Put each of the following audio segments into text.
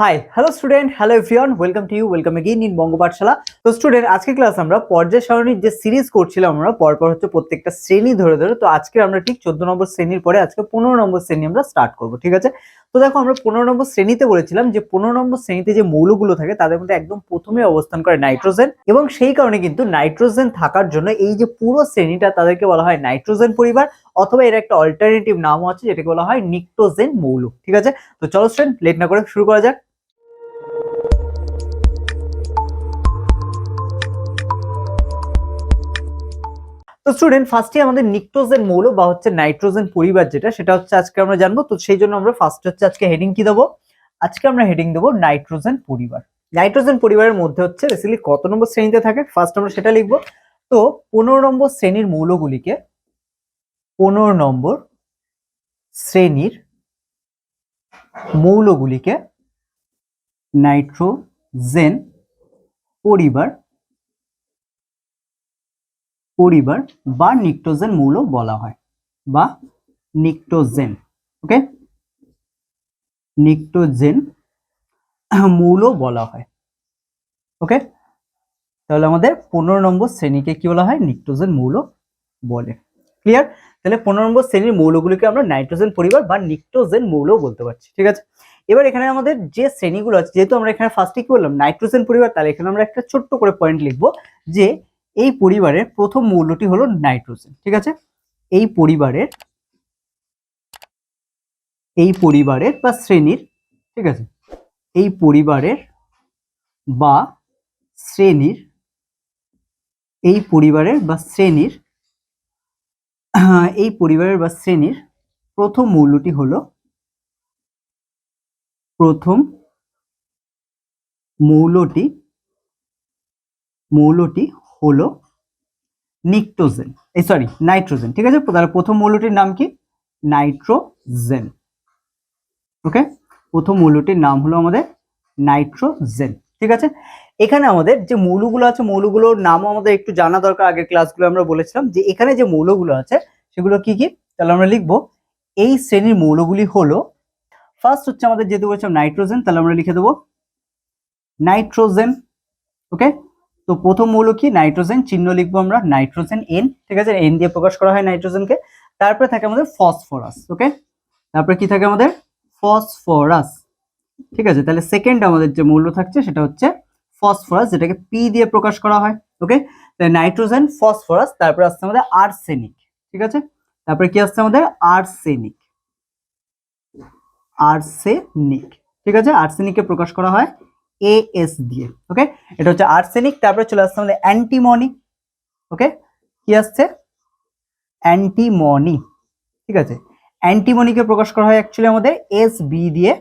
Hi hello student hello everyone welcome to you welcome again in Banga Pathshala তো student আজকে class আমরা পর্যায় সারণীর যে সিরিজ করছিলাম আমরা, পরপর হচ্ছে প্রত্যেকটা শ্রেণি ধরে ধরে, তো আজকে আমরা ঠিক চোদ্দ নম্বর শ্রেণির পরে আজকে পনেরো নম্বর শ্রেণি আমরা স্টার্ট করব, ঠিক আছে? তো দেখো আমরা পনেরো নম্বর শ্রেণীতে বলেছিলাম যে পনেরো নম্বর শ্রেণীতে যে মৌলগুলো থাকে, তাদের মধ্যে একদম প্রথমে অবস্থান করে নাইট্রোজেন এবং সেই কারণে কিন্তু নাইট্রোজেন থাকার জন্য এই যে পুরো শ্রেণীটা তাদেরকে বলা হয় নাইট্রোজেন পরিবার অথবা এর একটা অল্টারনেটিভ নামও আছে, যেটাকে বলা হয় নিক্টোজেন মৌল, ঠিক আছে? তো চলো স্টুডেন্ট লেট না করে শুরু করা যাক। তো স্টুডেন্ট ফার্স্টে আমাদের নিক্টোজেন মৌল বা হচ্ছে নাইট্রোজেন পরিবার যেটা, সেটা হচ্ছে আজকে আমরা জানব। তো সেই জন্য আমরা ফার্স্ট হচ্ছে আজকে হেডিং কি দেবো? আজকে আমরা হেডিং দেবো নাইট্রোজেন পরিবার। নাইট্রোজেন পরিবারের মধ্যে হচ্ছে বেসিক্যালি কত নম্বর শ্রেণীতে থাকে? ফার্স্ট আমরা সেটা লিখব। তো পনেরো নম্বর শ্রেণির মৌলগুলিকে পনেরো নম্বর শ্রেণির মৌলগুলিকে নাইট্রোজেন পরিবার পরিবার বা নিক্টোজেন মৌল বলা হয় বা নিক্টোজেন ওকে নিক্টোজেন মৌল বলা হয় ওকে তাহলে আমাদের পনেরো নম্বর শ্রেণীকে কি বলা হয়? নিক্টোজেন মৌল বলে। ক্লিয়ার তাহলে পনেরো নম্বর শ্রেণির মৌলগুলিকে আমরা নাইট্রোজেন পরিবার বা নিক্টোজেন মৌল বলতে পারছি, ঠিক আছে? এবার এখানে আমাদের যে শ্রেণীগুলো আছে, যেহেতু আমরা এখানে ফার্স্টে কি বললাম? নাইট্রোজেন পরিবার, তাহলে এখানে আমরা একটা ছোট্ট করে পয়েন্ট লিখব যে এই পরিবারের প্রথম মৌলটি হলো নাইট্রোজেন, ঠিক আছে? এই পরিবারের এই পরিবারের বা শ্রেণির, ঠিক আছে? এই পরিবারের বা শ্রেণির, এই পরিবারের বা শ্রেণির, এই পরিবারের বা শ্রেণির প্রথম মৌলটি হলো প্রথম মৌলটি মৌলটি হলো নিক্টোজেন, এই সরি নাইট্রোজেন, ঠিক আছে? তাহলে প্রথম মৌলটির নাম কি? নাইট্রোজেন ওকে প্রথম মৌলটির নাম হলো আমাদের নাইট্রোজেন, ঠিক আছে? এখানে আমাদের যে মৌলগুলো আছে, মৌলগুলোর নামও আমাদের একটু জানা দরকার, আগের ক্লাসগুলো আমরা বলেছিলাম যে এখানে যে মৌলগুলো আছে, সেগুলো কি কি? তাহলে আমরা লিখব, এই শ্রেণির মৌলগুলি হলো ফার্স্ট হচ্ছে আমাদের যেহেতু বলছিলাম নাইট্রোজেন, তাহলে আমরা লিখে দেবো নাইট্রোজেন ওকে তো প্রথম মৌল কি? নাইট্রোজেন। চিহ্ন লিখব আমরা, নাইট্রোজেন এন ঠিক আছে? এন দিয়ে প্রকাশ করা হয় নাইট্রোজেনকে তারপরে থাকে আমাদের ফসফরাস ওকে তারপরে কি থাকে আমাদের? ফসফরাস, ঠিক আছে? তাহলে সেকেন্ড আমাদের যে মৌল থাকছে, সেটা হচ্ছে ফসফরাস, যেটাকে পি দিয়ে প্রকাশ করা হয় ওকে তাহলে নাইট্রোজেন, ফসফরাস, তারপরে আসছে আমাদের আর্সেনিক, ঠিক আছে? তারপরে কি আসছে আমাদের? আর্সেনিক। আর্সেনিক, ঠিক আছে? আর্সেনিককে প্রকাশ করা হয় এএস দিয়ে ওকে এটা হচ্ছে আর্সেনিক তারপরে চলে আসছে আমাদের অ্যান্টিমনি ওকে কি আসছে? অ্যান্টিমনি ঠিক আছে? অ্যান্টিমনিকে প্রকাশ করা হয় অ্যাকচুয়ালি আমাদের এস বি দিয়ে,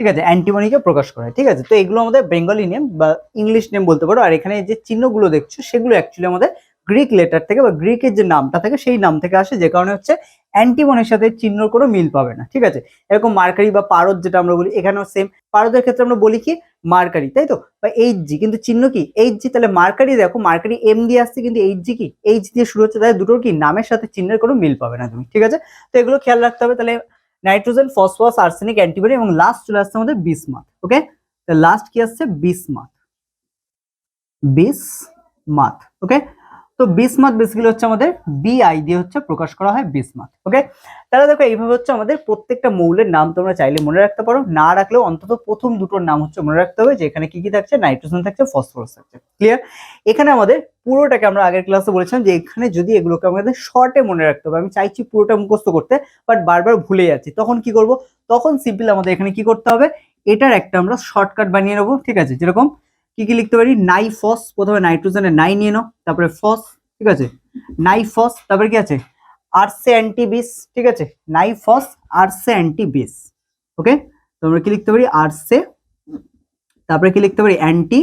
ঠিক আছে? অ্যান্টিমনিকে প্রকাশ করা হয়, ঠিক আছে? তো এগুলো আমাদের বেঙ্গলি নেম বা ইংলিশ নেম বলতে পারো। আর এখানে যে চিহ্নগুলো দেখছ, সেগুলো অ্যাকচুয়ালি আমাদের গ্রিক লেটার থেকে বা গ্রিকের যে নামটা থাকে, সেই নাম থেকে আসে, যে কারণে হচ্ছে অ্যান্টিমনির সাথে চিহ্নর কোনো মিল পাবে না, ঠিক আছে? এরকম মার্কারি বা পারদ যেটা আমরা বলি, এখানেও সেম পারদের ক্ষেত্রে আমরা বলি কি? মার্কারি, তাই তো? বা এইচ জি, কিন্তু চিহ্ন কি? এইচ জি, তাহলে মার্কারি দেখো, মার্কারি এম দিয়ে আসছে কিন্তু এইচ জি কি? এইচ দিয়ে শুরু হচ্ছে, তাহলে দুটোর কি নামের সাথে চিহ্নের কোনো মিল পাবে না তুমি, ঠিক আছে? তো এগুলো খেয়াল রাখতে হবে, তাহলে নাইট্রোজেন, ফসফরাস, আর্সেনিক, অ্যান্টিবডি এবং লাস্ট চলে আসছে আমাদের বিসমাথ ওকে লাস্ট কি আসছে? বিসমাথ বিসমাথ ওকে তো বিসমাথ বেসিক্যালি হচ্ছে আমাদের বিআই দিয়ে হচ্ছে প্রকাশ করা হয় বিসমাথ ওকে তাহলে দেখো এইভাবে হচ্ছে আমাদের প্রত্যেকটা মৌলের নাম তোমরা চাইলে মনে রাখতে পারো। না রাখলেও অন্তত প্রথম দুটোর নাম হচ্ছে মনে রাখতে হবে, যে এখানে কি কি থাকছে? নাইট্রোজেন থাকছে ফসফরাস থাকছে ক্লিয়ার এখানে আমাদের পুরোটাকে আমরা আগের ক্লাসে বলেছিলাম যে এখানে যদি এগুলোকে আমাদের শর্টে মনে রাখতে হবে, আমি চাইছি পুরোটা মুখস্থ করতে বাট বারবার ভুলে যাচ্ছি। তখন কি করব? তখন সিম্পল আমাদের এখানে কি করতে হবে? এটার একটা আমরা শর্টকাট বানিয়ে নেব, ঠিক আছে? যেরকম কি কি লিখতে পারি? নাইফস, প্রথমে নাইট্রোজেনের নাই নিয়ে নাও, তারপরে ফস, ঠিক আছে? নাইফস, তারপরে কি আছে? আর্সে অ্যান্টি বিস ঠিক আছে? নাই ফস আর্সে অ্যান্টি বিস ওকে? তো আমরা কি লিখতে পারি? আর্সে, তারপরে কি লিখতে পারি? অ্যান্টি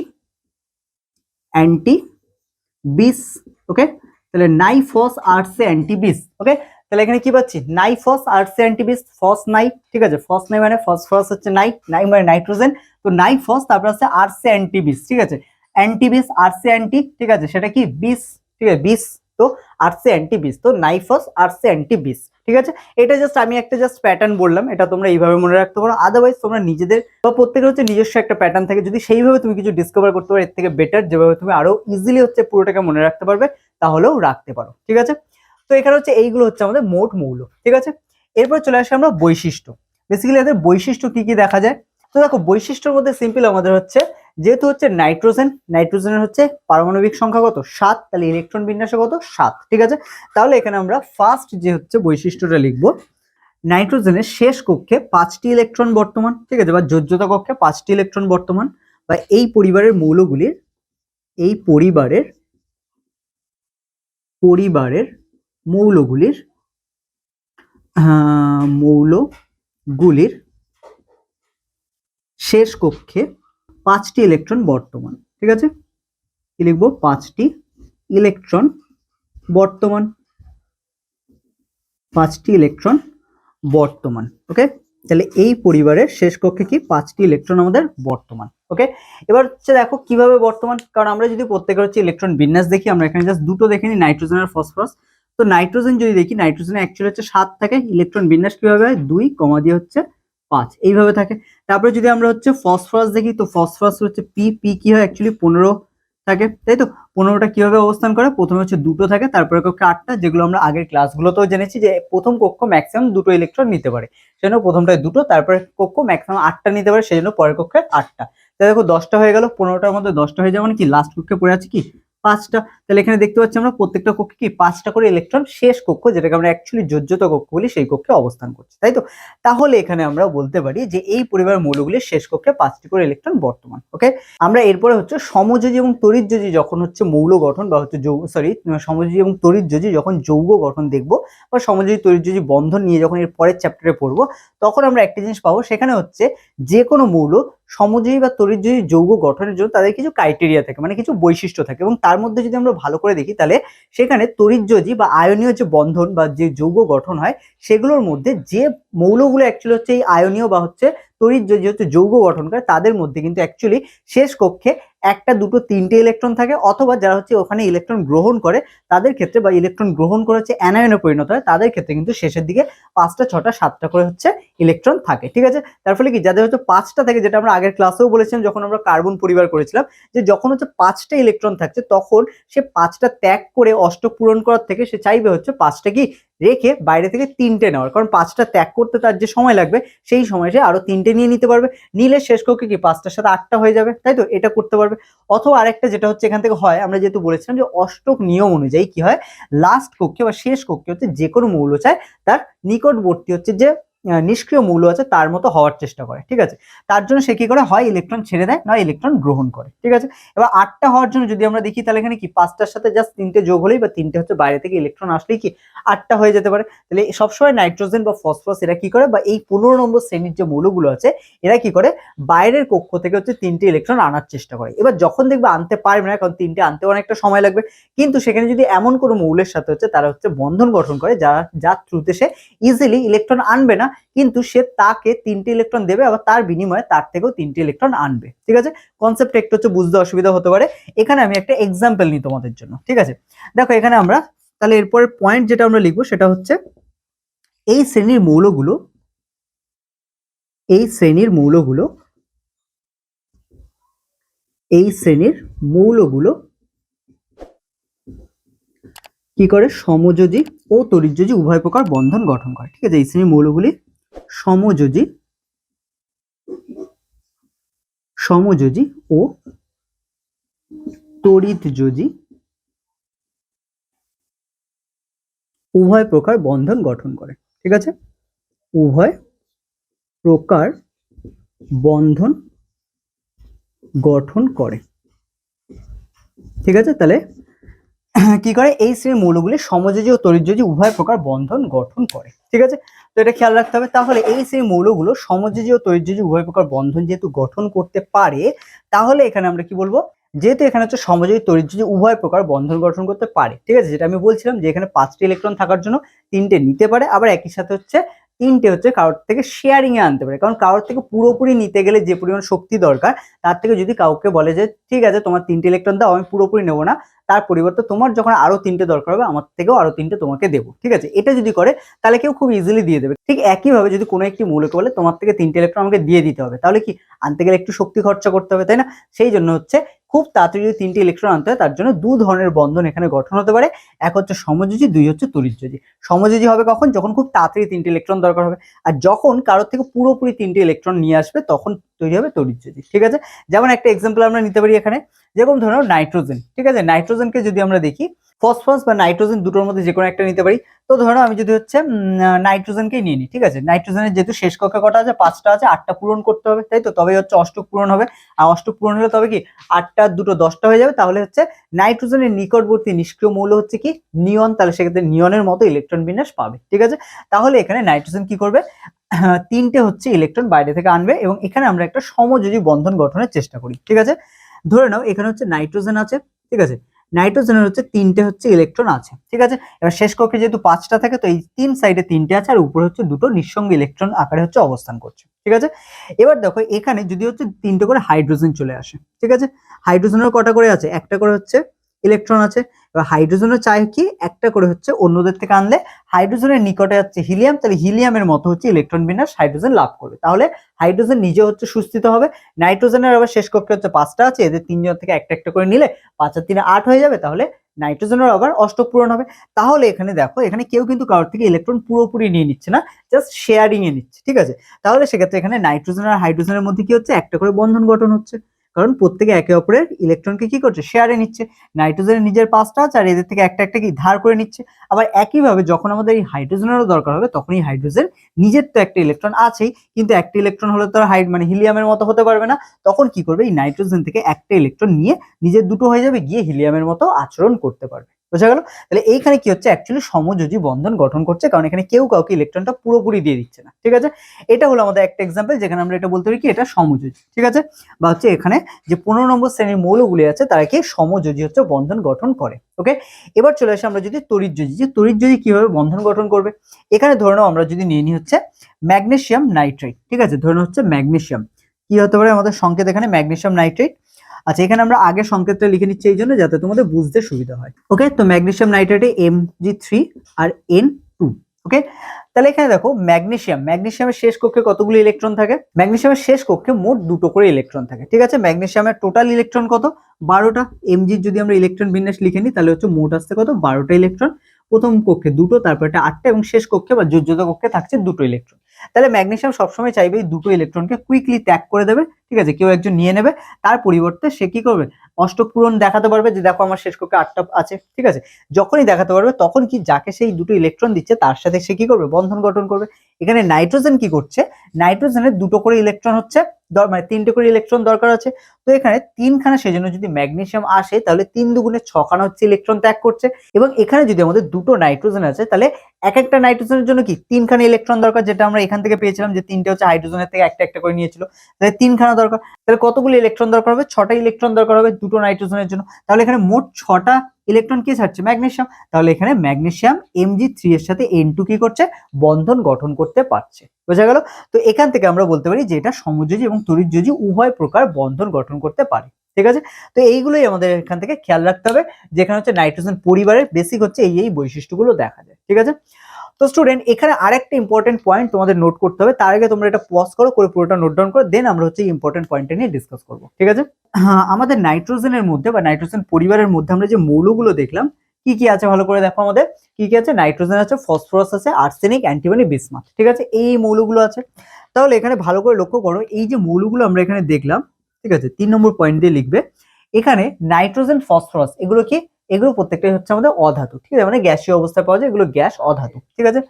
অ্যান্টি বিস, ওকে? তাহলে নাই ফস আর্সে অ্যান্টি বিস ওকে? তাহলে এখানে কি পাচ্ছি? নাই ফস আর্সে অ্যান্টি বিস ফস নাই, ঠিক আছে? ফস নাই মানে ফসফরাস হচ্ছে নাই নাই মানে নাইট্রোজেন। তো নাই ফস তারপর আছে আর্সে অ্যান্টি বিস ঠিক আছে? অ্যান্টি বিস আর্সে অ্যান্টি ঠিক আছে? সেটা কি? বিস ঠিক আছে? বিস তো আর্সে অ্যান্টি বিস তো নাইফস আর্সে অ্যান্টি বিস ঠিক ঠিক আছে? এটা জাস্ট আমি একটা জাস্ট প্যাটার্ন বললাম, এটা তোমরা এইভাবে মনে রাখতে পারো। আদারওয়াইজ তোমরা নিজেদের বা প্রত্যেকের হচ্ছে নিজস্ব একটা প্যাটার্ন থাকে। যদি সেইভাবে তুমি কিছু ডিসকভার করতে পারো, এর থেকে বেটার যেভাবে তুমি আরও ইজিলি হচ্ছে পুরোটাকে মনে রাখতে পারবে তাহলেও রাখতে পারো, ঠিক আছে? তো এখানে হচ্ছে এইগুলো হচ্ছে আমাদের মোট মৌল, ঠিক আছে? এরপর চলে আসে আমরা বৈশিষ্ট্য। বেসিক্যালি এদের বৈশিষ্ট্য কি কি দেখা যায়? তো দেখো, বৈশিষ্ট্যের মধ্যে সিম্পল আমাদের হচ্ছে, যেহেতু হচ্ছে নাইট্রোজেন, নাইট্রোজেনের হচ্ছে পারমাণবিক সংখ্যা কত? সাত, তাহলে ইলেকট্রন বিন্যাসে কত? সাত, ঠিক আছে? তাহলে এখানে আমরা ফার্স্ট যে হচ্ছে বৈশিষ্ট্যটা লিখব, নাইট্রোজেনের শেষ কক্ষে পাঁচটি ইলেকট্রন বর্তমান, ঠিক আছে? বা যোজ্যতা কক্ষে পাঁচটি ইলেকট্রন বর্তমান, বা এই পরিবারের মৌলগুলির, এই পরিবারের পরিবারের মৌলগুলির মৌলগুলির শেষ কক্ষে পাঁচটি ইলেকট্রন বর্তমান, ঠিক আছে? কি লিখব? পাঁচটি ইলেকট্রন বর্তমান। পাঁচটি ইলেকট্রন বর্তমান ওকে তাহলে এই পরিবারের শেষ কক্ষে কি পাঁচটি ইলেকট্রন আমাদের বর্তমান ওকে এবার হচ্ছে দেখো কীভাবে বর্তমান, কারণ আমরা যদি প্রত্যেকের হচ্ছে ইলেকট্রন বিন্যাস দেখি, আমরা এখানে জাস্ট দুটো দেখে নিই নাইট্রোজেন আর ফসফরাস তো নাইট্রোজেন যদি দেখি, নাইট্রোজেনে অ্যাকচুয়ালি হচ্ছে সাত থাকে ইলেকট্রন বিন্যাস কীভাবে হয়? দুই, কমা দিয়ে হচ্ছে পাঁচ, এইভাবে থাকে। তারপরে যদি আমরা হচ্ছে ফসফরাস দেখি, তো ফসফরাস হচ্ছে পি পি কি হয়? অ্যাকচুয়ালি পনেরো থাকে, তাই তো? পনেরোটা কীভাবে অবস্থান করে? প্রথমে হচ্ছে দুটো থাকে, তারপরে কক্ষে আটটা, যেগুলো আমরা আগের ক্লাসগুলোতেও জেনেছি যে প্রথম কক্ষ ম্যাক্সিমাম দুটো ইলেকট্রন নিতে পারে। সেজন্য প্রথমটায় দুটো, তারপরে কক্ষ ম্যাক্সিমাম আটটা নিতে পারে, সেজন্য পরের কক্ষে আটটা। তাই দেখো, দশটা হয়ে গেল, পনেরোটার মধ্যে দশটা হয়ে যাবে মানে কি? লাস্ট কক্ষে পড়ে আছে কি? পাঁচটা, তাহলে এখানে দেখতে পাচ্ছি আমরা প্রত্যেকটা কক্ষে কি পাঁচটা করে ইলেকট্রন শেষ কক্ষ, যেটাকে আমরা অ্যাকচুয়ালি যোজ্যতা কক্ষ বলি, সেই কক্ষে অবস্থান করছে, তাই তো? তাহলে এখানে আমরা বলতে পারি যে এই পরিবার মৌলগুলির শেষ কক্ষে পাঁচটি করে ইলেকট্রন বর্তমান ওকে আমরা এরপরে হচ্ছে সমযোজী এবং তড়িৎযোজী যখন হচ্ছে মৌল গঠন বা হচ্ছে যৌ সরি সমযোজী এবং তড়িৎযোজী যখন যৌগ গঠন দেখব বা সমযোজী তড়িৎযোজী বন্ধন নিয়ে যখন এর পরের চ্যাপ্টারে পড়ব, তখন আমরা একটা জিনিস পাবো, সেখানে হচ্ছে যে কোনো মৌল সমযোজী বা তরিজয়ী যৌগ গঠনের জন্য তাদের কিছু ক্রাইটেরিয়া থাকে মানে কিছু বৈশিষ্ট্য থাকে এবং তার মধ্যে যদি আমরা ভালো করে দেখি তাহলে সেখানে তড়িৎযোজী বা আয়নীয় যে বন্ধন বা যে যৌগ গঠন হয় সেগুলোর মধ্যে যে মৌলগুলো অ্যাকচুয়ালি হচ্ছে এই আয়নীয় বা হচ্ছে তড়িৎযোজী হচ্ছে যৌগ গঠন করে তাদের মধ্যে কিন্তু অ্যাকচুয়ালি শেষ কক্ষে একটা, দুটো, তিনটে ইলেকট্রন থাকে অথবা যারা হচ্ছে ওখানে ইলেকট্রন গ্রহণ করে, তাদের ক্ষেত্রে বা ইলেকট্রন গ্রহণ করে হচ্ছে অ্যানায়নে পরিণত হয়, তাদের ক্ষেত্রে কিন্তু শেষের দিকে পাঁচটা, ছটা, সাতটা করে হচ্ছে ইলেকট্রন থাকে, ঠিক আছে? তার ফলে কি, যাদের হচ্ছে পাঁচটা থাকে, যেটা আমরা আগের ক্লাসেও বলেছিলাম, যখন আমরা কার্বন পরিবার করেছিলাম, যে যখন হচ্ছে পাঁচটা ইলেকট্রন থাকছে, তখন সে পাঁচটা ত্যাগ করে অষ্টক পূরণ করার থেকে সে চাইবে হচ্ছে পাঁচটা কি, রেখে বাইরে থেকে তিনটে নেওয়ার। কারণ পাঁচটা ত্যাগ করতে তার যে সময় লাগবে, সেই সময় সে আরও তিনটে নিয়ে নিতে পারবে। নিলে শেষ কক্ষে কি, পাঁচটার সাথে আটটা হয়ে যাবে, তাই তো? এটা করতে পারবে। অথবা আরেকটা যেটা হচ্ছে এখান থেকে হয়, আমরা যেহেতু বলেছিলাম যে অষ্টক নিয়ম অনুযায়ী কি হয়? লাস্ট কক্ষে বা শেষ কক্ষে হচ্ছে যে কোনো মৌল চায় তার নিকটবর্তী হচ্ছে যে নিষ্ক্রিয় মৌল আছে, তার মতো হওয়ার চেষ্টা করে, ঠিক আছে? তার জন্য সে কি করে? হয় ইলেকট্রন ছেড়ে দেয়, নয় ইলেকট্রন গ্রহণ করে, ঠিক আছে? এবার আটটা হওয়ার জন্য যদি আমরা দেখি, তাহলে এখানে কি? পাঁচটার সাথে জাস্ট তিনটে যোগ হলেই বা তিনটে হচ্ছে বাইরে থেকে ইলেকট্রন আসলেই কি? আটটা হয়ে যেতে পারে। তাহলে সবসময় নাইট্রোজেন বা ফসফরাস এরা কি করে? বা এই পনেরো নম্বর শ্রেণির যে মৌলগুলো আছে, এরা কি করে? বাইরের কক্ষ থেকে হচ্ছে তিনটে ইলেকট্রন আনার চেষ্টা করে। এবার যখন দেখবে আনতে পারবে না, কারণ তিনটে আনতে অনেকটা সময় লাগবে, কিন্তু সেখানে যদি এমন কোনো মৌলের সাথে হচ্ছে, তারা হচ্ছে বন্ধন গঠন করে, যা, যার থ্রুতে সে ইজিলি ইলেকট্রন আনবে না কিন্তু সে তাকে তিনটি ইলেকট্রন দেবে, আবার তার বিনিময়ে তার থেকেও তিনটি ইলেকট্রন আনবে। ঠিক আছে? কনসেপ্ট একটু হচ্ছে বুঝতে অসুবিধা হতে পারে। এখানে আমি একটা এক্সাম্পল নিই তোমাদের জন্য। ঠিক আছে? দেখো, এখানে আমরা তাহলে এরপরের পয়েন্ট যেটা আমরা লিখব সেটা হচ্ছে এই শ্রেণির মৌলগুলো, এই শ্রেণির মৌলগুলো, এই শ্রেণির মৌলগুলো কি করে? সমযোজী ও তড়িৎযোজী উভয় প্রকার বন্ধন গঠন করে। ঠিক আছে? এই শ্রেণির মৌলগুলি সমযোজী সমযোজী ও তড়িৎযোজী উভয় প্রকার বন্ধন গঠন করে, ঠিক আছে? উভয় প্রকার বন্ধন গঠন করে, ঠিক আছে? তাহলে কি করে? এই শ্রেণির মৌলগুলি সমযোজী ও তড়িৎযোজী উভয় প্রকার বন্ধন গঠন করে। ঠিক আছে? তো এটা খেয়াল রাখতে হবে। তাহলে এই সেই মৌলগুলো সমযোজী ও তড়িৎযোজী উভয় প্রকার বন্ধন যেহেতু গঠন করতে পারে, তাহলে এখানে আমরা কি বলব? যেহেতু এখানে হচ্ছে সমযোজী তড়িৎযোজী উভয় প্রকার বন্ধন গঠন করতে পারে, ঠিক আছে? যেটা আমি বলছিলাম যে এখানে পাঁচটি ইলেকট্রন থাকার জন্য তিনটে নিতে পারে, আবার একই সাথে হচ্ছে তিনটে হচ্ছে কারোর থেকে শেয়ারিং এ আনতে পারে। কারণ কারোর থেকে পুরোপুরি নিতে গেলে যে পরিমাণ শক্তি দরকার, তার থেকে যদি কাউকে বলে যে, ঠিক আছে, তোমার তিনটে ইলেকট্রন দাও, আমি পুরোপুরি নেব না। তার পরিবর্তে তোমার যখন আরও তিনটে দরকার হবে, আমার থেকেও আরও তিনটে তোমাকে দেবো। ঠিক আছে? এটা যদি করে, তাহলে কেউ খুব ইজিলি দিয়ে দেবে। ঠিক একইভাবে যদি কোনো একটি মৌলকে বলে, তোমার থেকে তিনটে ইলেকট্রন আমাকে দিয়ে দিতে হবে। তাহলে কি? আনতে গেলে একটু শক্তি খরচা করতে হবে, তাই না? সেই জন্য হচ্ছে খুব তাড়াতাড়ি তিনটে ইলেকট্রন আনতে হয়, তার জন্য দু ধরনের বন্ধন এখানে গঠন হতে পারে। এক হচ্ছে সমযোজী, দুই হচ্ছে তড়িৎযোজী। সমযোজী হবে কখন? যখন খুব তাড়াতাড়ি তিনটি ইলেকট্রন দরকার হবে। আর যখন কারোর থেকে পুরোপুরি তিনটি ইলেকট্রন নিয়ে আসবে, তখন তৈরি হবে তড়িৎযোজী। ঠিক আছে? যেমন একটা এক্সাম্পল আমরা নিতে পারি এখানে। যেরকম ধরো নাইট্রোজেন ঠিক আছে? নাইট্রোজেনকে যদি আমরা দেখি ফসফরাস বা নাইট্রোজেন দুটোর মধ্যে যে কোনো একটা নিতে পারি। তো ধরো আমি যদি হচ্ছে নাইট্রোজেনকেই নিয়ে নিই, ঠিক আছে? নাইট্রোজেনের যেহেতু শেষ কক্ষে কটা আছে, পাঁচটা আছে, আটটা পূরণ করতে হবে, তাই তো? তবে হচ্ছে অষ্টক পূরণ হবে। আর অষ্টক পূরণ হলে তবে কি? আটটা, দুটো, দশটা হয়ে যাবে। তাহলে হচ্ছে নাইট্রোজেনের নিকটবর্তী নিষ্ক্রিয় মৌল হচ্ছে কি? নিয়ন। তাহলে সেক্ষেত্রে নিয়নের মতো ইলেকট্রন বিন্যাস পাবে, ঠিক আছে? তাহলে এখানে নাইট্রোজেন কি করবে? তিনটে হচ্ছে ইলেকট্রন বাইরে থেকে আনবে এবং এখানে আমরা একটা সমযোজী বন্ধন গঠনের চেষ্টা করি, ঠিক আছে? ধরে নাও এখানে হচ্ছে নাইট্রোজেন আছে, ঠিক আছে? নাইট্রোজেনের হচ্ছে তিনটে হচ্ছে ইলেকট্রন আছে, ঠিক আছে? এবার শেষ কক্ষে যেহেতু পাঁচটা থাকে, তো এই তিন সাইডে তিনটে আছে, আর উপরে হচ্ছে দুটো নিঃসঙ্গ ইলেকট্রন আকারে হচ্ছে অবস্থান করছে, ঠিক আছে? এবার দেখো, এখানে যদি হচ্ছে তিনটে করে হাইড্রোজেন চলে আসে, ঠিক আছে? হাইড্রোজেনের কটা করে আছে? একটা করে হচ্ছে ইলেকট্রন আছে এবার হাইড্রোজেনের চাই কি? একটা করে হচ্ছে অন্যদের থেকে আনলে হাইড্রোজেনের নিকটে হচ্ছে হিলিয়াম, তাহলে হিলিয়ামের মতো হচ্ছে ইলেকট্রন বিন্যাস হাইড্রোজেন লাভ করবে। তাহলে হাইড্রোজেন নিজে হচ্ছে সুস্থিত হবে, নাইট্রোজেনের আবার শেষ কক্ষে হচ্ছে পাঁচটা আছে, এদের তিনজন থেকে একটা একটা করে নিলে পাঁচ আর তিনে আট হয়ে যাবে, তাহলে নাইট্রোজেনের আবার অষ্টক পূরণ হবে। তাহলে এখানে দেখো, এখানে কেউ কিন্তু কারোর থেকে ইলেকট্রন পুরোপুরি নিয়ে নিচ্ছে না, জাস্ট শেয়ারিং এ নিচ্ছে, ঠিক আছে? তাহলে সেক্ষেত্রে এখানে নাইট্রোজেন আর হাইড্রোজেনের মধ্যে কি হচ্ছে? একটা করে বন্ধন গঠন হচ্ছে। কারণ প্রত্যেকে একে অপরের ইলেকট্রনকে কি করছে? শেয়ারে নিচ্ছে। নাইট্রোজেনের নিজের পাঁচটা আছে আর এদের থেকে একটা একটা কি ধার করে নিচ্ছে। আবার একইভাবে যখন আমাদের এই হাইড্রোজেনেরও দরকার হবে তখন এই হাইড্রোজেন নিজের তো একটা ইলেকট্রন আছেই। কিন্তু একটা ইলেকট্রন হলে তো আর হাইড মানে হিলিয়ামের মতো হতে পারবে না। তখন কি করবে? এই নাইট্রোজেন থেকে একটা ইলেকট্রন নিয়ে নিজের দুটো হয়ে যাবে, গিয়ে হিলিয়ামের মতো আচরণ করতে পারবে। বোঝা গেল? তাহলে এইখানে কি হচ্ছে? অ্যাকচুয়ালি সমযোজী বন্ধন গঠন করছে, কারণ এখানে কেউ কাউকে ইলেকট্রনটা পুরোপুরি দিয়ে দিচ্ছে না, ঠিক আছে? এটা হলো আমাদের একটা এক্সাম্পল যেখানে আমরা এটা বলতে পারি কি? এটা সমযোজী, ঠিক আছে? বা হচ্ছে এখানে যে পনেরো নম্বর শ্রেণির মৌলগুলি আছে, তারা কি সমযোজী হচ্ছে বন্ধন গঠন করে ওকে এবার চলে আসে আমরা যদি তড়িৎযোজী, যে তড়িৎযোজী কীভাবে বন্ধন গঠন করবে? এখানে ধরে নাও আমরা যদি নিয়ে নিই হচ্ছে ম্যাগনেসিয়াম নাইট্রেট, ঠিক আছে? ধরে হচ্ছে ম্যাগনেসিয়াম, কি হতে পারে? আমাদের সংকেত এখানে ম্যাগনেসিয়াম নাইট্রেট আচ্ছা এখানে আমরা আগে সংকেতটা লিখে নিচ্ছি এই জন্য যাতে তোমাদের বুঝতে সুবিধা হয়। ওকে তো ম্যাগনেসিয়াম নাইট্রেটে এম জি থ্রি আর এন টু ওকে তাহলে এখানে দেখো ম্যাগনেসিয়াম ম্যাগনেসিয়ামের শেষ কক্ষে কতগুলো ইলেকট্রন থাকে? ম্যাগনেসিয়ামের শেষ কক্ষে মোট দুটো করে ইলেকট্রন থাকে, ঠিক আছে? ম্যাগনেসিয়ামের টোটাল ইলেকট্রন কত? বারোটা। এমজির যদি আমরা ইলেকট্রন বিন্যাস লিখে নিই, তাহলে হচ্ছে মোট আসতে কত? বারোটা ইলেকট্রন প্রথম কক্ষে দুটো, তারপর একটা আটটা এবং শেষ কক্ষে বা যোজ্যতা কক্ষে থাকছে দুটো ইলেকট্রন তাহলে ম্যাগনেসিয়াম সবসময় চাইবে এই দুটো ইলেকট্রনকে কুইকলি ত্যাগ করে দেবে, ঠিক আছে? কেউ একজন নিয়ে নেবে, তার পরিবর্তে সে কি করবে? অষ্টক পূরণ দেখাতে পারবে যে, দেখো আমার শেষ কক্ষে আটটা আছে, ঠিক আছে? যখনই দেখাতে পারবে, তখন কি যাকে সেই দুটো ইলেকট্রন দিচ্ছে, তার সাথে সে কি করবে? বন্ধন গঠন করবে। এখানে নাইট্রোজেন কি করছে? নাইট্রোজেনের দুটো করে ইলেকট্রন হচ্ছে মানে তিনটে করে ইলেকট্রন দরকার আছে। তো এখানে তিনখানা সেজন্য যদি ম্যাগনেসিয়াম আসে, তাহলে তিন দুগুণে ছখানা হচ্ছে ইলেকট্রন ত্যাগ করছে। এবং এখানে যদি আমাদের দুটো নাইট্রোজেন আছে, তাহলে এক একটা নাইট্রোজেনের জন্য কি তিনখানা ইলেকট্রন দরকার, যেটা আমরা এখান থেকে পেয়েছিলাম যে তিনটে হচ্ছে হাইড্রোজেনের থেকে একটা একটা করে নিয়েছিল। তাহলে তিনখানা দরকার। তাহলে কতগুলো ইলেকট্রন দরকার হবে? ছটা ইলেকট্রন দরকার হবে দুটো নাইট্রোজেনের জন্য। তাহলে এখানে মোট ছটা ইলেকট্রন কে ছাড়ছে? ম্যাগনেসিয়াম। তাহলে এখানে ম্যাগনেসিয়াম এমজি থ্রি এর সাথে এন টু কি করছে? বন্ধন গঠন করতে পারছে। বোঝা গেল? তো এখান থেকে আমরা বলতে পারি যে এটা সমযোজী এবং তড়িৎযোজী উভয় প্রকার বন্ধন গঠন করতে পারে। ঠিক আছে? তো এইগুলোই আমাদের এখান থেকে খেয়াল রাখতে হবে। যেখানে হচ্ছে নাইট্রোজেন পরিবারের বেসিক হচ্ছে এই এই বৈশিষ্ট্যগুলো দেখা যায়। ঠিক আছে? তো স্টুডেন্ট এখানে আরেকটা ইম্পর্টেন্ট পয়েন্ট তোমাদের নোট করতে হবে। তার আগে তোমরা এটা পজ করো করে পুরোটা নোট ডাউন করো দেন আমরা হচ্ছে ইম্পর্টেন্ট পয়েন্টটা নিয়ে ডিসকাস করব। ঠিক আছে? হ্যাঁ, আমাদের নাইট্রোজেনের মধ্যে বা নাইট্রোজেন পরিবারের মধ্যে আমরা যে মৌলগুলো দেখলাম কি কি আছে ভালো করে দেখো আমাদের? কি কি আছে? নাইট্রোজেন আছে ফসফরাস আছে আর্সেনিক অ্যান্টিমনি বিসমাথ ঠিক আছে? এই মৌলগুলো আছে। তাহলে এখানে ভালো করে লক্ষ্য করো এই যে মৌলগুলো আমরা এখানে দেখলাম ঠিক আছে? তিন নম্বর পয়েন্ট দিয়ে লিখবে এখানে নাইট্রোজেন ফসফরাস এগুলো কি? এগুলো প্রত্যেকটাই হচ্ছে আমাদের অধাতু, ঠিক আছে? মানে গ্যাসীয় অবস্থায় পাওয়া যায়, এগুলো গ্যাস অধাতু, ঠিক আছে?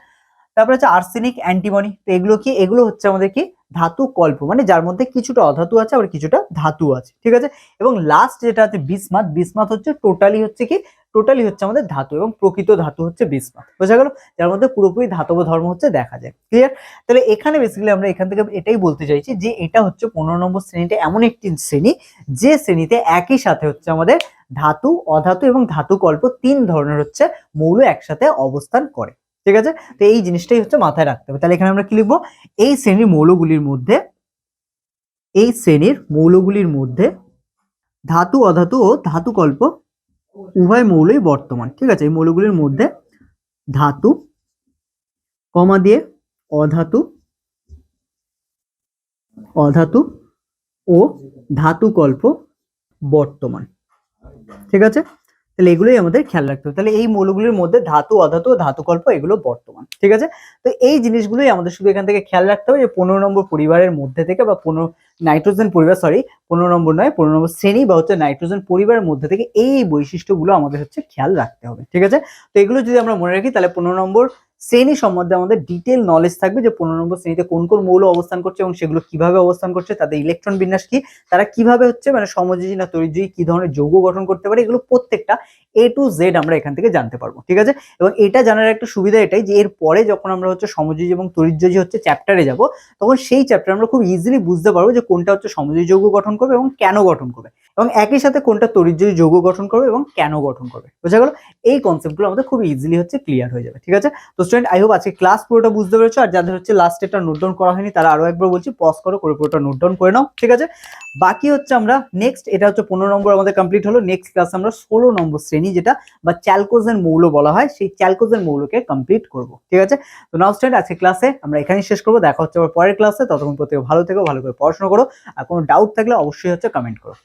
তারপরে হচ্ছে আর্সেনিক অ্যান্টিমনি তো এগুলো কি? এগুলো হচ্ছে আমাদের কি? ধাতু কল্প মানে যার মধ্যে কিছুটা অধাতু আছে আবার কিছুটা ধাতু আছে, ঠিক আছে? এবং লাস্ট যেটা আছে বিসমাত বিসমাত হচ্ছে টোটালি হচ্ছে কি? টোটালি হচ্ছে আমাদের ধাতু এবং প্রকৃত ধাতু হচ্ছে বিসমাথ বোঝা গেল? যার মধ্যে পুরোপুরি ধাতব ধর্ম হচ্ছে দেখা যায়। ক্লিয়ার তাহলে এখানে বেসিক্যালি আমরা এখান থেকে এটাই বলতে চাইছি যে এটা হচ্ছে পনেরো নম্বর শ্রেণীটা এমন একটি শ্রেণি, যে শ্রেণীতে একই সাথে হচ্ছে আমাদের ধাতু, অধাতু এবং ধাতু কল্প তিন ধরনের হচ্ছে মৌল একসাথে অবস্থান করে। ঠিক আছে? তো এই জিনিসটাই হচ্ছে মাথায় রাখতে হবে। তাহলে এখানে আমরা কি লিখব? এই শ্রেণির মৌলগুলির মধ্যে, এই শ্রেণির মৌলগুলির মধ্যে ধাতু, অধাতু ও ধাতু কল্প উভয় মৌলই বর্তমান, ঠিক আছে? এই মৌলগুলির মধ্যে ধাতু, কমা দিয়ে অধাতু অধাতু ও ধাতু কল্প বর্তমান, ঠিক আছে? তাহলে এগুলোই আমাদের খেয়াল রাখতে হবে। তাহলে এই মৌলগুলির মধ্যে ধাতু, অধাতু ধাতুকল্প এগুলো বর্তমান, ঠিক আছে? তো এই জিনিসগুলোই আমাদের শুধু এখান থেকে খেয়াল রাখতে হবে যে পনেরো নম্বর পরিবারের মধ্যে থেকে বা পনেরো, নাইট্রোজেন পরিবার সরি পনেরো নম্বর নয়, পনেরো নম্বর শ্রেণি বা হচ্ছে নাইট্রোজেন পরিবারের মধ্যে থেকে এই বৈশিষ্ট্যগুলো আমাদের হচ্ছে খেয়াল রাখতে হবে, ঠিক আছে? তো এগুলো যদি আমরা মনে রাখি তাহলে পনেরো নম্বর শ্রেণি সম্বন্ধে আমাদের ডিটেল নলেজ থাকবে যে পনেরো নম্বর শ্রেণীতে কোন কোন মৌল অবস্থান করছে এবং সেগুলো কীভাবে অবস্থান করছে, তাদের ইলেকট্রন বিন্যাস কি, তারা কীভাবে হচ্ছে মানে সমযোজী না তরিযোজী কি ধরনের যৌগ গঠন করতে পারে, এগুলো প্রত্যেকটা এ টু জেড আমরা এখান থেকে জানতে পারব, ঠিক আছে? এবং এটা জানার একটা সুবিধা এটাই যে এর পরে যখন আমরা হচ্ছে সমযোজী এবং তরিযোজী হচ্ছে চ্যাপ্টারে যাব, তখন সেই চ্যাপ্টার আমরা খুব ইজিলি বুঝতে পারব যে কোনটা হচ্ছে সমযোজী যৌগ গঠন করবে এবং কেন গঠন করবে এবং একই সাথে কোনটা তরিযোজী যৌগ গঠন করবে এবং কেন গঠন করবে, বোঝা গেল? এই কনসেপ্টগুলো আমাদের খুব ইজিলি হচ্ছে ক্লিয়ার হয়ে যাবে, ঠিক আছে? তো স্টুডেন্ট আই হোপ আজকে ক্লাস পুরোটা বুঝতে পেরেছ। আর যাদের হচ্ছে লাস্ট এটা নোট ডাউন করা হয়নি, তারা আরও একবার বলছি পজ করো, করে পুরোটা নোট ডাউন করে নাও, ঠিক আছে? বাকি হচ্ছে আমরা নেক্সট এটা হচ্ছে পনেরো নম্বর আমাদের কমপ্লিট হলো। নেক্সট ক্লাস আমরা ষোলো নম্বর শ্রেণি যেটা, বা চ্যালকোজেন মৌল বলা হয়, সেই চ্যালকোজেন মৌলকে কমপ্লিট করব, ঠিক আছে? তো নাও স্টুডেন্ট আজকে ক্লাসে আমরা এখানেই শেষ করব। দেখা হচ্ছে আবার পরের ক্লাসে ততক্ষণ প্রত্যেকে ভালো থেকো, ভালো করে পড়াশোনা করো। আর কোনো ডাউট থাকলে অবশ্যই হচ্ছে কমেন্ট করো।